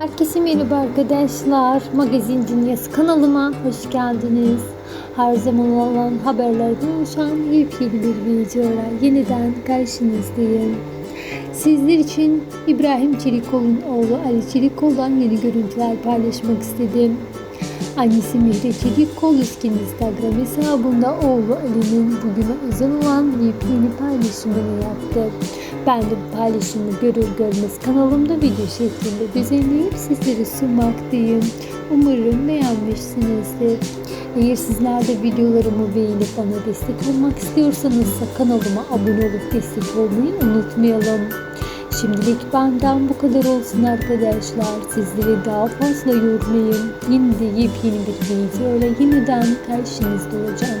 Herkese merhaba arkadaşlar. Magazin Dünyası kanalıma hoş geldiniz. Her zaman olan haberlerden oluşan yepyeni bir videoyla yeniden karşınızdayım. Sizler için İbrahim Çelikoğlu'nun oğlu Ali Çelikoğlu'dan yeni görüntüler paylaşmak istedim. Annesi Mihre Çelikol Üskin Instagram hesabında oğlu Ali'nin bugüne özel olan yepyeni paylaşımını yaptı. Ben de bu paylaşımı görür görmez kanalımda video şeklinde düzenleyip sizlere sunmaktayım. Umarım beğenmişsinizdir. Eğer sizler de videolarımı beğenip bana destek olmak istiyorsanız kanalıma abone olup destek olmayı unutmayalım. Şimdilik benden bu kadar olsun arkadaşlar. Sizleri daha fazla yormayayım. Yine de yepyeni bir videoyla yeniden karşınızda olacağım.